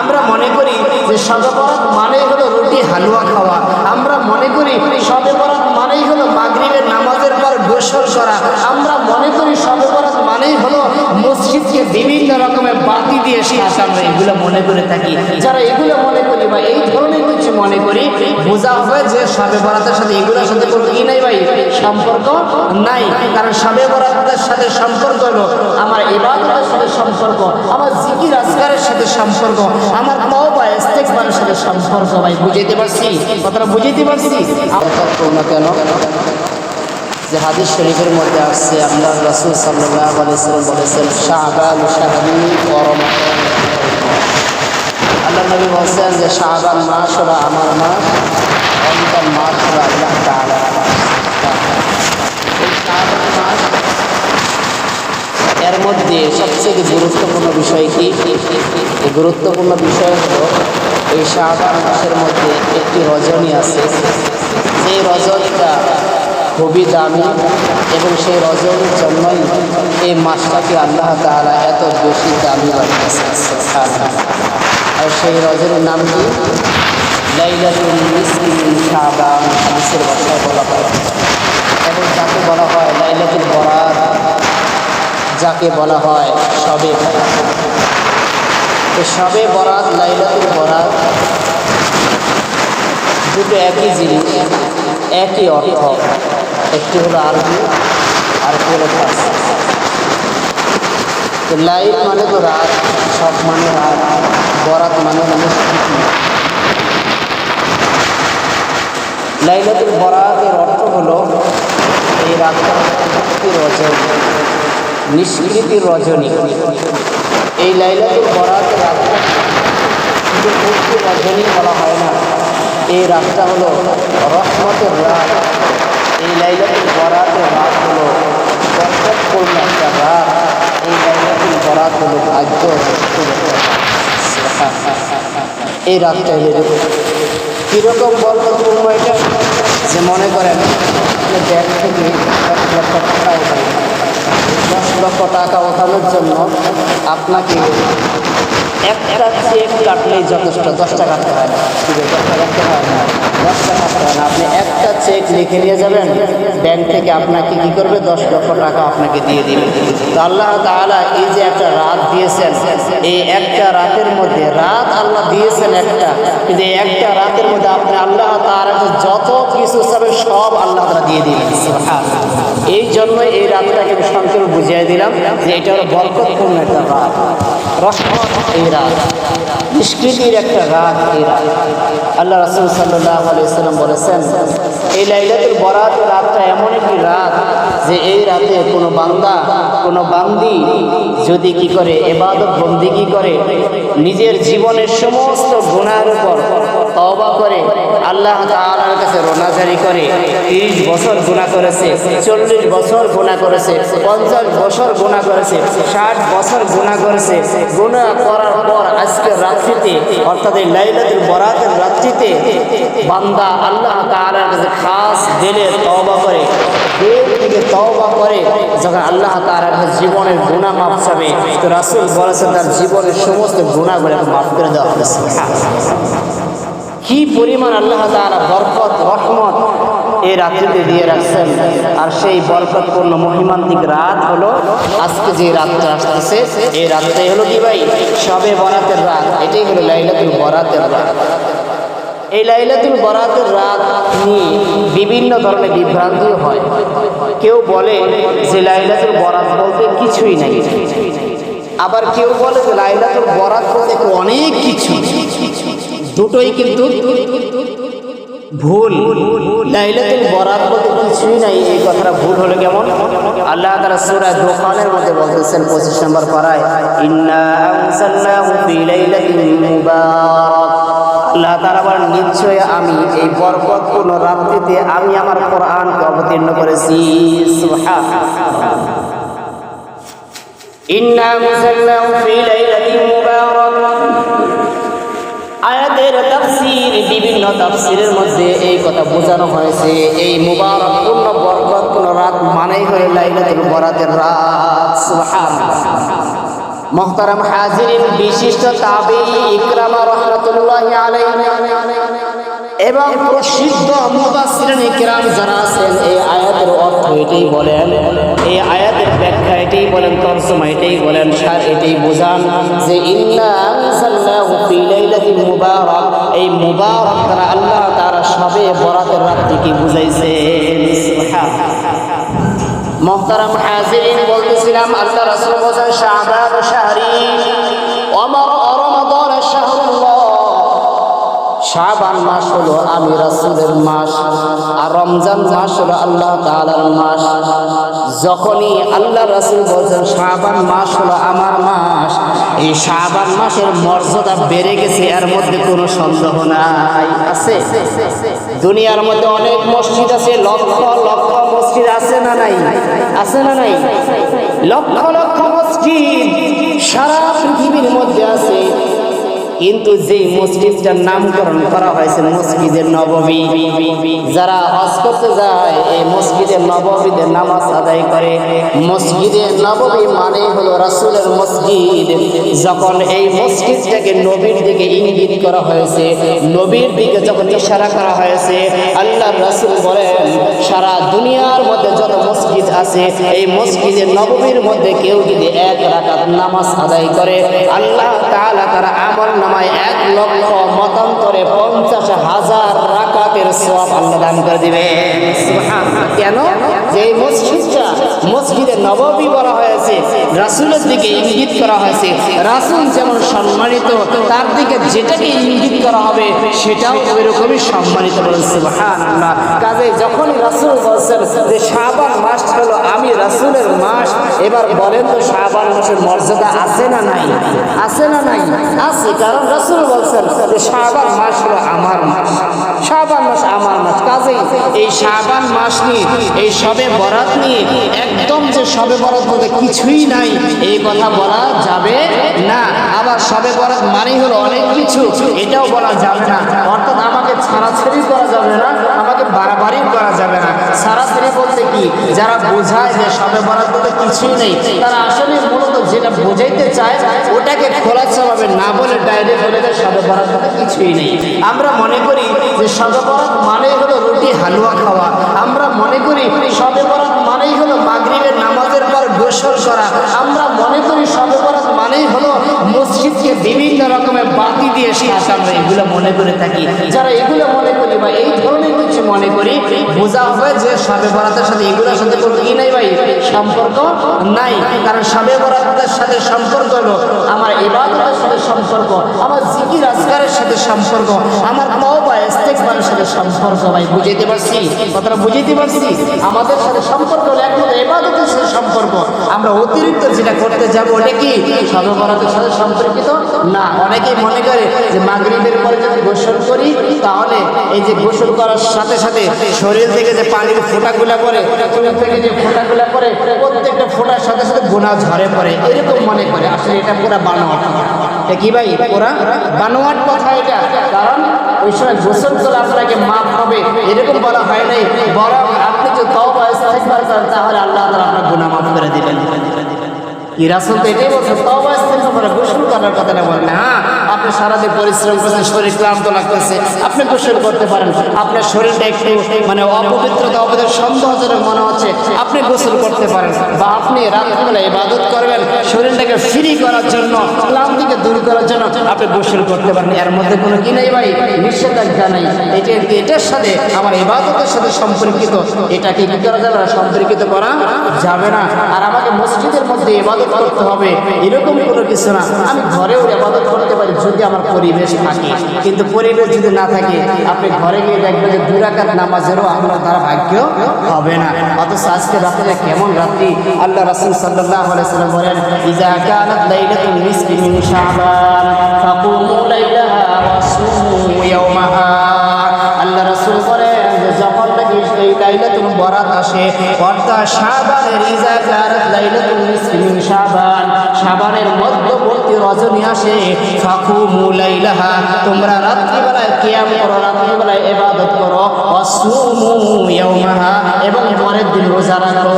আমরা মনে করি যে সবে বরাত মানেই হলো রুটি হালুয়া খাওয়া। আমরা মনে করি সবে বরাত মানেই হলো মাগরিবের নামাজের পর গোসল করা। আমরা মনে করি সবে বরাত মানেই হলো মসজিদকে বিভিন্ন রকমের বাতি দিয়ে সাজ আমরা এগুলো মনে করে থাকি। যারা এগুলো মনে করি বা এই ধরনের কিছু মনে করি, বোঝা হয় যে সবে বরাতের সাথে এগুলোর সাথে কোনো কি নাই ভাই, সম্পর্ক নাই। কারণ সবে বরাতের সাথে সম্পর্ক হলো আমার ইবাদতের সাথে সম্পর্ক, আমার জিকির আজকারের সাথে সম্পর্ক। আমার তওবা ইস্তেগফারের সাথে সম্পর্ক, ভাই, বুঝাইতে পারছি? কথাটা বুঝাইতে পারছি? কেন? যে হাদিস শরীফের মধ্যে আসছে, আল্লাহ রাসূল সাল্লাল্লাহু আলাইহি সাল্লাম বলেছেন, শাবান শাহরি ওয়া রমাদান আল্লাহ নবী বলছেন যে শাবান মাস হলো আমার মাস রমজান মাস হলো আল্লাহ তাআলা এই শাবান মাস এর মধ্যে সবচেয়ে গুরুত্বপূর্ণ বিষয় কি? গুরুত্বপূর্ণ বিষয় হলো এই শাহবান মাসের মধ্যে একটি রজনী আছে। সেই রজনীটা খুবই দামি এবং সেই রজনীর জন্যই এই মাসটাকে আল্লাহ তাআলা এত বেশি দামি বানিয়েছে আর সেই রজনীর নাম কি? লাইলাতুল মিসকিন শাহবান, হাদিসের ভাষায় বলা হয়। এবং যাকে বলা হয় লাইলাতুল বরাত। যাকে বলা হয় সবে তো সবে বরাত, লাইলাতুল বরাত, দুটো একই জিনিস, একই অর্থ। একটি হলো আরবি আর একটি হলো তো লাইল মানে তো রাত সব মানে রাত, বরাত মানে মানে স্মৃতি। লাইলাতুল বরাতের অর্থ হলো এই রাতটা রজনী নিষ্কৃতির রজনী। এই লাইলাতুল বরাত মুক্তির রজনী বলা হয় না, এই রাতটা হলো রহমতের রাত। এই লাইলাতুল বরাতের রাত হলো বরকতপূর্ণ একটা রাত। এই লাইলাতুল বরাত হলো ভাগ্য। এই রাতটা এলে কীরকম বরকতপূর্ণ এটা? যে মনে করেন ব্যাগ থেকে এক টাকা লক্ষ টাকা ওঠানোর জন্য আপনাকে একটা চেক কাটলেই যথেষ্ট, দশটা কাটতে হয় দশটা কাটতে হয় না। দশটা কাটতে হয় না আপনি একটা চেক লিখে নিয়ে যাবেন, ব্যাংক থেকে আপনাকে কী করবে? দশ লক্ষ টাকা আপনাকে দিয়ে দিবে। তো আল্লাহ তাআলা এই যে একটা রাত দিয়েছেন, এই একটা রাতের মধ্যে, রাত আল্লাহ দিয়েছেন একটা, কিন্তু একটা রাতের মধ্যে আপনি আল্লাহ তাআলা যত কিছু চাবে সব আল্লাহ তাআলা দিয়ে দিলেন এই জন্য এই রাতটাকে আমি সংক্ষেপে বুঝিয়ে দিলাম যে এটা হলো বরকতপূর্ণ একটা রাত। রহমত এই রাত, নিষ্কৃতির একটা রাত এই রাত। আল্লাহ রাসুল সাল্লাহ আলাইসাল্লাম বলেছেন, এই লাইলাতুল বরাত রাতটা এমন একটি রাত যে এই রাতে কোনো বান্দা, কোনো বান্দি যদি কি করে এবাদত বন্দিগি করে, নিজের জীবনের সমস্ত গুণার উপর তওবা করে, আল্লাহ তাআলার কাছে রোনাজারি করে, তিরিশ বছর গুণা করেছে, চল্লিশ বছর গুণা করেছে, পঞ্চাশ বছর গুণা করেছে, ষাট বছর গুণা করেছে গুণা করার পর আজকের রাত্রিতে, অর্থাৎ এই লাইলাতুল বরাতের রাত্রিতে, বান্দা আল্লাহ তাআলার কাছে খাস দিলে তওবা করে থেকে তওবা করে, যখন আল্লাহ তাআলার কাছে জীবনের গুণা মাফ চাবে, তো রাসূল বলেছেন তার জীবনের সমস্ত গুণাগুলোকে মাফ করে দেওয়া হয়েছে কি পরিমাণ আল্লাহ তাআলা বরকত, রহমত এই রাত্রিতে দিয়ে রাখছেন? আর সেই বরকতপূর্ণ মহিমান্তিক রাত হলো আজকে যে রাতটা আসতেছে। এই রাতটাই হলো কি ভাই? সবে বরাতের রাত। এটাই হলো লাইলাতুল বরাতের রাত। এই লাইলাতুল বরাতের রাত নিয়ে বিভিন্ন ধরনের বিভ্রান্তিও হয়। কেউ বলে যে লাইলাতুল বরাত বলতে কিছুই নাই। আবার কেউ বলে যে লাইলাতুল বরাত বলতে অনেক কিছু। দুটোই কিন্তু ভুল। লাইলাতুল বরাত বলতে কিছুই নাই, এই কথাটা ভুল হলো কেমন? আল্লাহ তাআলা সূরা দোকানের মধ্যে বলতেছেন 25 নম্বর পারায়, ইন্না আনসালনাহু ফি লাইলাতিন মুবারাক। আল্লাহ তাআলা বলেন, নিশ্চয় আমি এই বরকতপূর্ণ রাত্রিতে আমি আমার কোরআনকে অবতীর্ণ করেছি। সুবহানাল্লাহ। ইন্না আনসালনাহু ফি লাইলাতিন মুবারাক। আয়াতের তফসির, বিভিন্ন তফসিরের মধ্যে এই কথা বোঝানো হয়েছে। এই মুবারক পূর্ণ বরকতপূর্ণ রাত মানেই হয়ে লাইলাতুল বরাতের রাত। সুবহানাল্লাহ। মোহতারাম হাজিরিন, বিশিষ্ট তাবি ইকরামা রহমতুল্লাহ আলাইহি। এবং প্রসিদ্ধ মুবাসসিরিন ইকরাম যারা আছেন, এই আয়াতের অর্থ এটাই বলেন। এই আয়াতের ব্যাখ্যা এটাই বলেন, তরজমা এটাই বলেন, সার এটাই বোঝান যে ফি এই মুবারক দ্বারা আল্লাহ তাআলা সবে বরাতের বুঝাইছেন। সুবহানাল্লাহ মোহতারাম হাজিরিন বলতেছিলাম, আল্লাহ রাসূল বলেন শাবান শাহরি ওমর শাবান মাস হলো আমি রাসূলের মাস আর রমজান মাস হলো আল্লাহ তাআলার মাস। যখনই আল্লাহ রাসূল বলেন শাবান মাস হলো আমার মাস, এই শাবান মাসের মর্যাদা বেড়ে গেছে, এর মধ্যে কোনো সন্দেহ নাই। আছে? দুনিয়ার মধ্যে অনেক মসজিদ আছে, লক্ষ লক্ষ মসজিদ আছে না নাই? আছে না নাই? লক্ষ লক্ষ মসজিদ সারা পৃথিবীর মধ্যে আছে। কিন্তু যে মসজিদটার নামকরণ করা হয়েছে মসজিদের নববী যারা হজ করতে যায়, এই মসজিদের নববীদের নামাজ আদায় করে। মসজিদের নববী মানে হলো রাসূলের মসজিদ। যখন এই মসজিদটাকে নবীর দিকে ইঙ্গিত করা হয়েছে, নবীর দিকে যখন ইশারা করা হয়েছে আল্লাহ রাসুল বলেন, সারা দুনিয়ার মধ্যে যত মসজিদ আছে, এই মসজিদের নববীর মধ্যে কেউ যদি এক রাকাত নামাজ আদায় করে, আল্লাহ তাআলা তার আমল নামায় এক লক্ষ মতান্তরে পঞ্চাশ হাজার রাকাতের সব আল্লাহ দান করে দিবে কেন? যে মসজিদটা মসজিদে নববী বলা হয়েছে, রাসুলের দিকে ইঙ্গিত করা হয়েছে। রাসূল যেমন সম্মানিত, তার দিকে যেটাকে ইঙ্গিত করা হবে, সেটাও ওইরকমই সম্মানিত বলেন, সুবহানাল্লাহ। কাজে যখন রাসূল বলছেন যে শাবান মাস হলো আমি রাসুলের মাস, এবার বলেন তো শাবান মাসের মর্যাদা আছে না নাই? আছে না নাই? আছে, কারণ রাসূল বলছেন যে শাবান মাস হলো আমার মাস। শাবান মাস আমার মাস। কাজেই এই শাবান মাস নিয়ে, এই সবে বরাত নিয়ে একদম যে সবে বরাত বলতে কিছুই নাই, এই কথা বলা যাবে না। আবার সবে বরাত মানেই হলো অনেক কিছু, এটাও বলা যাবে না। অর্থাৎ আমাকে ছাড়াছাড়ি করা যাবে না, আমাকে বাড়াবাড়ি করা যাবে না। ছাড়াছাড়ি বলতে কি? যারা বোঝায় যে সবে বরাত বলতে কিছুই নেই, তারা আসলে মূলত যেটা বোঝাইতে চায়, ওটাকে খোলা চালাবে না বলে ডাইরেক্ট বলে দেয় সবে বরাত বলতে কিছুই নেই। আমরা মনে করি যে সবে বরাত মানে হলো রুটি হালুয়া খাওয়া। আমরা মনে করি সবে বরাত মানেই হলো নামাজের পর গোসল করা। আমরা মনে করি সবে বরাত মানেই হলো মসজিদকে বিভিন্ন রকমের বাতি দিয়ে সাজ আমরা এগুলো মনে করে থাকি। যারা এগুলো মনে করি বা এই ধরনের কিছু মনে করি, বোঝা হবে যে সবে বরাতের সাথে এগুলোর সাথে কোনো কি নাই ভাই, সম্পর্ক নাই। কারণ সবে বরাতের সাথে সম্পর্ক হলো আমার ইবাদতের সাথে সম্পর্ক, আমার জিকির আজকারের সাথে সম্পর্ক, আমার তওবা, ইস্তেগফারের সাথে সম্পর্ক ভাই, বুঝাইতে পারছি? কথাটা বুঝাইতে পারছি? আমাদের সাথে সম্পর্ক হলো একমাত্র ইবাদতের সাথে সম্পর্ক। আমরা অতিরিক্ত যেটা করতে যাব, ওটা কি? সবে বরাতের সাথে সম্পর্কিত না, অনেকেই মনে করে যে মাগরিবের পরে যদি গোসল করি, তাহলে এই যে গোসল করার সাথে সাথে শরীর থেকে যে পানির ফোঁটাগুলা পড়ে চোখ থেকে যে ফোঁটাগুলা পড়ে, প্রত্যেকটা ফোঁটার সাথে সাথে গোনা ঝরে পড়ে, এরকম মনে করে। আসলে এটা পুরা বানোয়াট। এটা কি ভাই? পুরা বানোয়াট কথা এটা। কারণ ওই সময় গোসল করে আপনাকে মাপ হবে, এরকম বলা হয় নাই। বরং আপনি যে তওবা ইস্তেগফার করেন, তাহলে আল্লাহ তাআলা আপনার গুনাহ মাফ করে দিবেন। কি রাসুল তো এটাই বলছে তবা ইস্তেফা করে গোসল করার কথাটা বলতে হ্যাঁ আপনি সারাদিন পরিশ্রম করছেন, শরীর ক্লান্ত লাগতেছে, আপনি গোসল করতে পারেন। আপনার শরীরটা একটু মানে অপবিত্রতা, অপবিত্র, সন্দেহজনক মনে হচ্ছে, আপনি গোসল করতে পারেন। বা আপনি রাত্রিবেলা ইবাদত করবেন, শরীরটাকে ফ্রি করার জন্য, ক্লান্তিকে দূর করার জন্য আপনি গোসল করতে পারেন। এর মধ্যে কোনো কি নেই ভাই? নিষেধাজ্ঞা নাই। এটা এটার সাথে আমার ইবাদতের সাথে সম্পর্কিত। এটাকে কি করা যাবে সম্পর্কিত করা যাবে না। আর আমাকে মসজিদের মধ্যে ইবাদত করতে হবে, এরকম কোনো কিছু না। আমি ঘরেও ইবাদত করতে পারি যদি আমার পরিবেশ থাকে, কিন্তু পরিবেশ যদি না থাকে, আপনি ঘরে গিয়ে দেখবেন যে দুরাকাত নামাজেরও আপনার তার ভাগ্য হবে না। অথচ আজকে রাত্রে কেমন রাত্রি? আল্লাহ রাসুল সাল্লাহ বলেন এই লাইলাতুল বরাত আসে। অর্থাৎ শাবানের ইজা কানাত লাইলাতুল নিসফি মিন শাবান। শাবানের মধ্যবর্তী রজনী আসে। ফাকুমু লাইলাহা, তোমরা রাত্রিবেলায় কিয়াম করো, রাত্রিবেলায় ইবাদত করো। ওয়াসুমু ইয়াওমাহা এবং পরের দিন রোজা রাখো।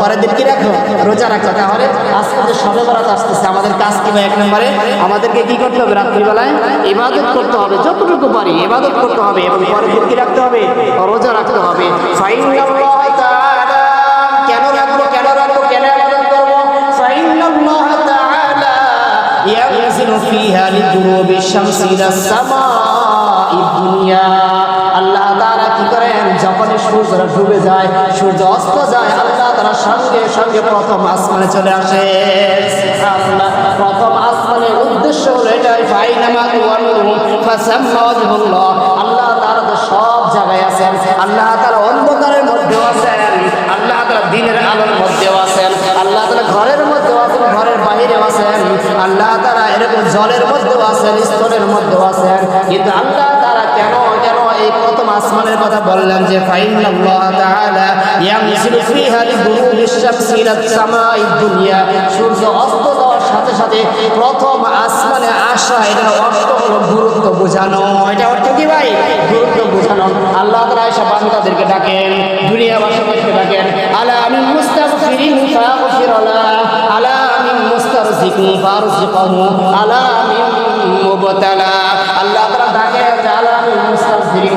পরের দিন কি রাখো? রোজা রাখো। তাহলে আজকে যে সবে বরাত আসতেছে, আমাদের কাজ কি এক নম্বরে? আমাদেরকে কি করতে হবে রাত্রিবেলায়? ইবাদত করতে হবে, যতটুকু পারি ইবাদত করতে হবে, এবং পরের দিন কি রাখতে হবে? রোজা রাখতে হবে। কেন রাখব কেন রাখব, কেন ইবাদত করব? আল্লাহ তাআলা কি করেন? যখন সূর্য ডুবে যায়, সূর্য অস্ত যায়, আল্লাহ তাআলা সঙ্গে সঙ্গে প্রথম আসমানে চলে আসে। প্রথম আসমানের উদ্দেশ্য হলো এটাই ফাইনামা তুয়াল্লু আসমানের কথা বললেন যে, ফাইনাল্লাহ তাআলা ইয়ামসিলু ফিহা ইলা সামাই দুনিয়া। সূর্য অস্ত যাওয়ার সাথে সাথে প্রথম আসমানে আসা, এটা হলো গুরুত্ব বোঝানো। এটা অর্থ কি ভাই? গুরুত্ব বোঝানো। আল্লাহ তাআলা বান্দাদেরকে ডাকেন, দুনিয়াবাসীদেরকে ডাকেন, আলা আমি মুস্তাগফিরিন ফাগফির আলা আমি মুস্তারজিকিন ফারজিকহু, আলা আমি মুবতালা। আল্লাহ তাআলা ডাকে যে, আলা আমি মুস্তাগফিরিন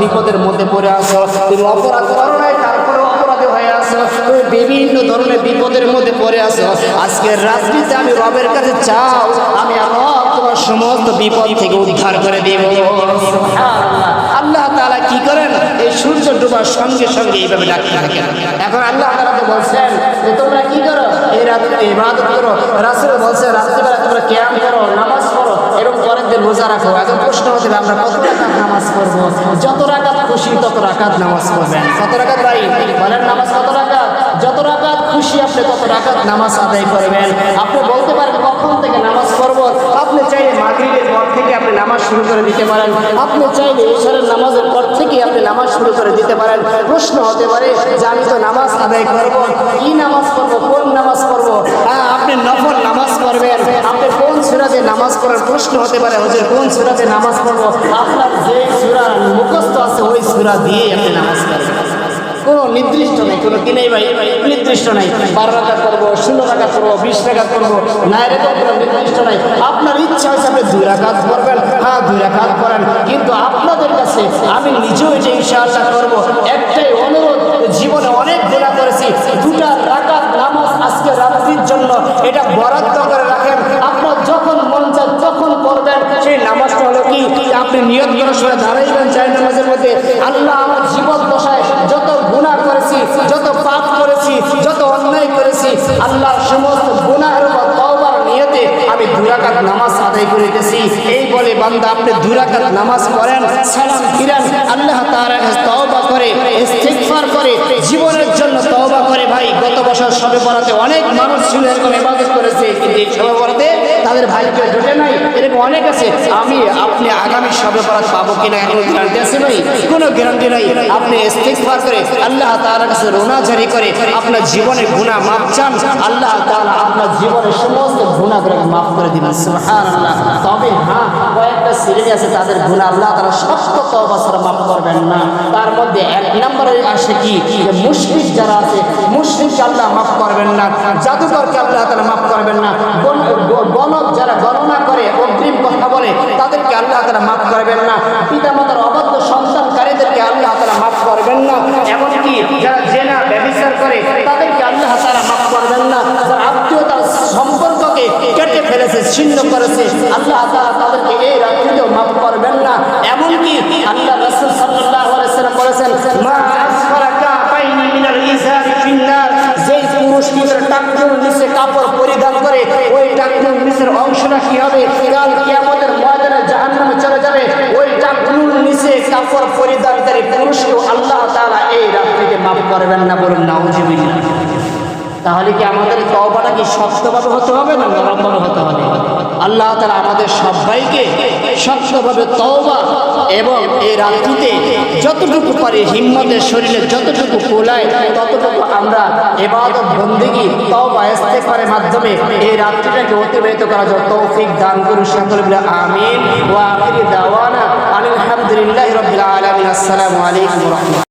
বিপদের মধ্যে পড়ে আসো তুমি অপরাধ করো নাই, তারপরে অপরাধী হয়ে আসো তুমি বিভিন্ন ধরনের বিপদের মধ্যে পড়ে আসো আজকের রাত্রিতে আমি রবের কাছে চাও, আমি রব তোমার সমস্ত বিপদ থেকে উদ্ধার করে দিব। তাআলা কি করেন? এই সূর্য ডোবার সঙ্গে সঙ্গে এইভাবে ডাকতে থাকেন এখন আল্লাহ তাআলা তো বলছেন যে তোমরা কি করো? এই রাত্রে ইবাদত করো। রাসূল বলছে, রাত্রিবেলা তোমরা কিয়াম করো, নামাজ পড়ো, এবং পরের দিন রোজা রাখো। এখন প্রশ্ন হচ্ছে যে আমরা কত রাকাত নামাজ পড়ব? যত রাকাত খুশি, তত রাকাত নামাজ পড়বেন। কত রাকাত ভাই? বলেন নামাজ কত রাকাত? যত রাকাত খুশি, আপনি তত রাকাত নামাজ আদায় করবেন। আপনি বলতে পারেন, কখন থেকে নামাজ পড়ব? আপনি চাইলে মাগরিবের পর থেকে আপনি নামাজ শুরু করে দিতে পারেন। আপনি চাইলে ঈশ্বরের নামাজের পর থেকে আপনি নামাজ শুরু করে দিতে পারেন প্রশ্ন হতে পারে, যে আমি তো নামাজ আদায় করব, কি নামাজ পড়ব, কোন নামাজ পড়ব? হ্যাঁ আপনি নফল নামাজ পড়বেন। আপনি কোন সুরাতে নামাজ পড়ার প্রশ্ন হতে পারে হচ্ছে কোন সুরাতে নামাজ পড়ব? আপনার যে সুরা মুখস্থ আছে, ওই সুরা দিয়ে আপনি নামাজ পড়বেন। কোনো নির্দিষ্ট নেই, কোনো কি নেই ভাই, নির্দিষ্ট নাই। বারো টাকা করব ষোলো টাকা করব বিশ টাকা করব না এরকম কোনো নির্দিষ্ট নাই। আপনার ইচ্ছা আপনি দুই রাকাত করবেন হ্যাঁ দুই রাকাত করেন। কিন্তু আপনাদের কাছে আমি নিজেও এটা ইনশাআল্লাহ করব, একটাই অনুরোধ, জীবনে অনেক গুণা করেছি। দুটা রাকাত নামাজ আজকে রাত্রির জন্য, এটা বরাদ্দ করে রাখেন। আপনার যখন মন চায় তখন করবেন। সেই নামাজটা হলো কি? আপনি নিয়ত করার সময় দাঁড়াইবেন চাই নামাজের মধ্যে আল্লাহ আমার জীবন দশায় যত গুনাহ করেছি, যত পাপ করেছি, যত অন্যায় করেছি আল্লাহ সমস্ত গুণাহের উপর তওবার নিয়তে আমি নামাজ আদায় এই বলে বান্দা, আপনি নামাজ পড়েন, সালাম ফিরান, আল্লাহ তাআলার তওবা করে, ইস্তিগফার করে, জীবনের ভাই, গত বছর সবে পড়াতে অনেক মানুষ ছিল এরকম ইবাদত করেছে, কিন্তু এই সবে পড়াতে তাদের ভাইকে জোটে নাই, এরকম অনেক আছে। আমি, আপনি আগামী সবে পড়াত পাবো কিনা কোনো গ্যারান্টি আছে ভাই? কোনো গ্যারান্টি নাই। আপনি ইস্তিগফার করে আল্লাহ তাআলার কাছে রোনা জারি করে আপনার জীবনের গুনাহ মাফ চান। আল্লাহ তাআলা আপনার জীবনের সমস্ত গুনাহগুলোকে মাফ করে দিবেন, সুবহানাল্লাহ। তবে হ্যাঁ কয়েকটা শ্রেণি আছে, তাদের গুনাহ আল্লাহ তাআলা সত্য তওবা ছাড়া মাফ করবেন না। তার মধ্যে এক নম্বরে আসে কি? যে মুশরিক যারা আছে মুশরিককে আল্লাহ মাফ করবেন না, জাদুকরকে আল্লাহ তাআলা মাফ করবেন না গণক যারা গণনা করে, অগ্রিম কথা বলে, তাদেরকে আল্লাহ তাআলা মাফ করবেন না। পিতামাতার অবাধ্য সন্তানকারীদেরকে আল্লাহ তাআলা মাফ করবেন না। এমনকি যারা জেনা ব্যবচার করে, তাদেরকে আল্লাহ তাআলা মাফ করবেন না। আত্মীয়তার সম্পর্ককে কেটে ফেলেছে, ছিন্ন করেছে, আল্লাহ তাআলা তাদেরকে এই রাত্রিতেও মাফ করবেন না এমনকি আল্লাহ রাসূল সাল্লাল্লাহু আলাইহি ওয়াসাল্লাম বলেছেন মা আসফারাকা বাইনি মিনাল ইজারি ফিন্নার যেই পুরুষ নিজের টাকনুর নিচে কাপড় পরিধান করে ওই টাকনুর নিচে নিচের অংশটা কি হবে। কাল কিয়ামতের ময়দানে জাহান্নামে চলে যাবে। ওই টাকনুর নিচে কাপড় পরিধানকারী পুরুষকেও আল্লাহ তাআলা এই রাত থেকে মাফ করবেন না বলুন, নাউজুবিল্লাহ। তাহলে কি আমাদের তওবাটা কি শক্তভাবে হতে হবে না নরমভাবে হতে হবে? আল্লাহ তাআলা আমাদের সবাইকে শক্তভাবে তওবা এবং এই রাত্রিতে যতটুকু পারি হিম্মতের শরীরে যতটুকু কোলায়, ততটুকু আমরা এবাদত বন্দিগি, তওবা, ইস্তেগফারের মাধ্যমে এই রাত্রিটাকে অতিবাহিত করা জন্য তৌফিক দান করুন সকলে বলে আমিন। ওয়া আখিরি দাওয়ানা আলহামদুলিল্লাহি রাব্বিল আলামিন। আসসালামু আলাইকুম রাহমাতুল্লাহ।